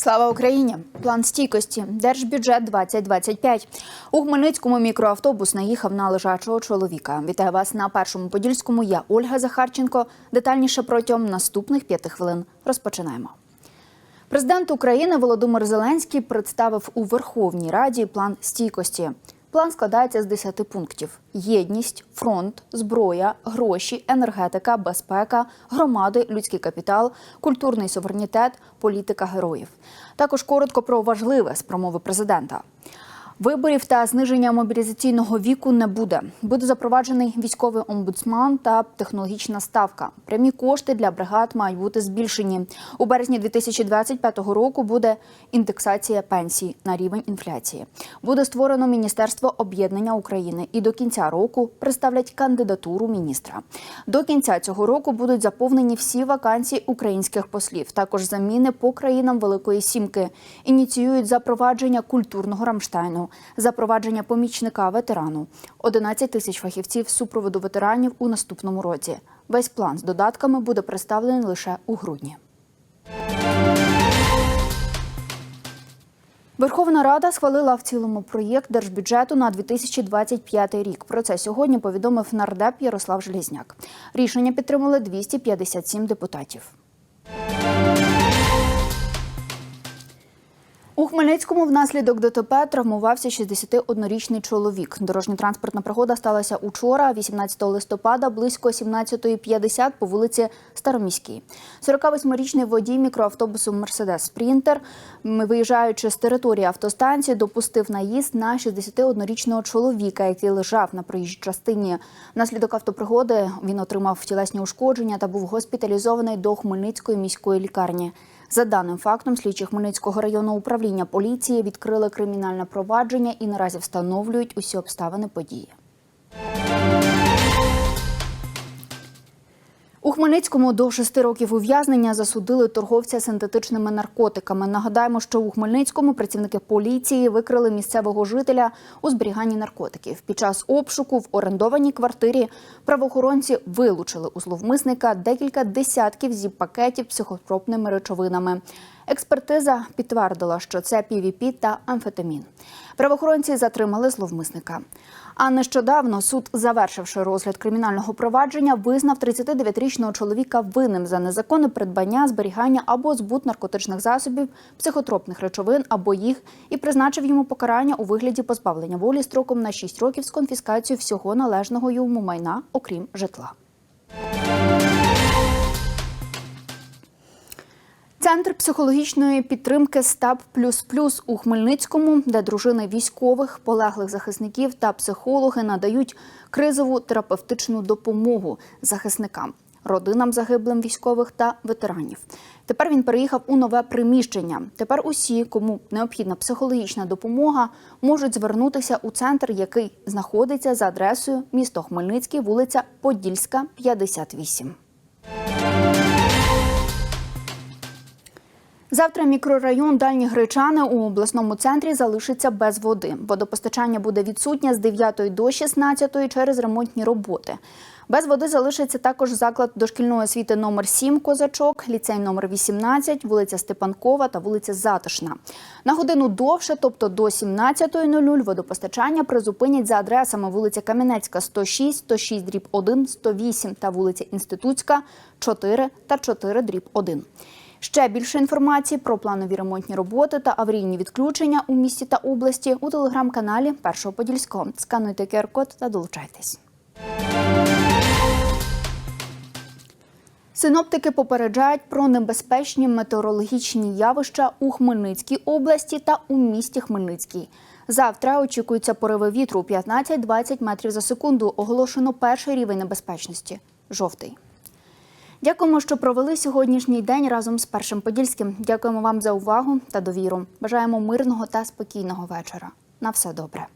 Слава Україні! План стійкості. Держбюджет 2025. У Хмельницькому мікроавтобус наїхав на лежачого чоловіка. Вітаю вас на першому подільському. Я Ольга Захарченко. Детальніше протягом наступних п'яти хвилин. Розпочинаємо. Президент України Володимир Зеленський представив у Верховній Раді план стійкості. План складається з 10 пунктів: єдність, фронт, зброя, гроші, енергетика, безпека, громади, людський капітал, культурний суверенітет, політика героїв. Також коротко про важливе з промови президента. Виборів та зниження мобілізаційного віку не буде. Буде запроваджений військовий омбудсман та технологічна ставка. Прямі кошти для бригад мають бути збільшені. У березні 2025 року буде індексація пенсій на рівень інфляції. Буде створено Міністерство об'єднання України і до кінця року представлять кандидатуру міністра. До кінця цього року будуть заповнені всі вакансії українських послів. Також заміни по країнам Великої Сімки. Ініціюють запровадження культурного Рамштайну запровадження помічника ветерану, 11 тисяч фахівців супроводу ветеранів у наступному році. Весь план з додатками буде представлений лише у грудні. Верховна Рада схвалила в цілому проєкт держбюджету на 2025 рік. Про це сьогодні повідомив нардеп Ярослав Желізняк. Рішення підтримали 257 депутатів. У Хмельницькому внаслідок ДТП травмувався 61-річний чоловік. Дорожньо-транспортна пригода сталася учора, 18 листопада, близько 17.50 по вулиці Староміській. 48-річний водій мікроавтобусу Мерседес Спрінтер, виїжджаючи з території автостанції, допустив наїзд на 61-річного чоловіка, який лежав на проїжджій частині. Внаслідок автопригоди він отримав тілесні ушкодження та був госпіталізований до Хмельницької міської лікарні. За даним фактом, слідчі Хмельницького районного управління поліції відкрили кримінальне провадження і наразі встановлюють усі обставини події. Хмельницькому до шести років ув'язнення засудили торговця синтетичними наркотиками. Нагадаємо, що у Хмельницькому працівники поліції викрили місцевого жителя у зберіганні наркотиків. Під час обшуку в орендованій квартирі правоохоронці вилучили у зловмисника декілька десятків зіп-пакетів психотропними речовинами. Експертиза підтвердила, що це PVP та амфетамін. Правоохоронці затримали зловмисника. А нещодавно суд, завершивши розгляд кримінального провадження, визнав 39-річного чоловіка винним за незаконне придбання, зберігання або збут наркотичних засобів, психотропних речовин або їх, і призначив йому покарання у вигляді позбавлення волі строком на 6 років з конфіскацією всього належного йому майна, окрім житла. Центр психологічної підтримки Стаб Плюс Плюс у Хмельницькому, де дружини військових, полеглих захисників та психологи надають кризову терапевтичну допомогу захисникам, родинам загиблим військових та ветеранів. Тепер він переїхав у нове приміщення. Тепер усі, кому необхідна психологічна допомога, можуть звернутися у центр, який знаходиться за адресою місто Хмельницький, вулиця Подільська, 58. Завтра мікрорайон Дальні Гречани у обласному центрі залишиться без води. Водопостачання буде відсутнє з 9 до 16 через ремонтні роботи. Без води залишиться також заклад дошкільної освіти номер 7 Козачок, ліцей номер 18, вулиця Степанкова та вулиця Затишна. На годину довше, тобто до 17.00, водопостачання призупинять за адресами вулиця Кам'янецька 106, 106 дріб 1, 108 та вулиця Інститутська 4 та 4 дріб 1. Ще більше інформації про планові ремонтні роботи та аварійні відключення у місті та області у телеграм-каналі Першого Подільського. Скануйте QR-код та долучайтесь. Синоптики попереджають про небезпечні метеорологічні явища у Хмельницькій області та у місті Хмельницький. Завтра очікуються пориви вітру 15-20 метрів за секунду. Оголошено перший рівень небезпечності жовтий. Дякуємо, що провели сьогоднішній день разом з першим подільським. Дякуємо вам за увагу та довіру. Бажаємо мирного та спокійного вечора. На все добре.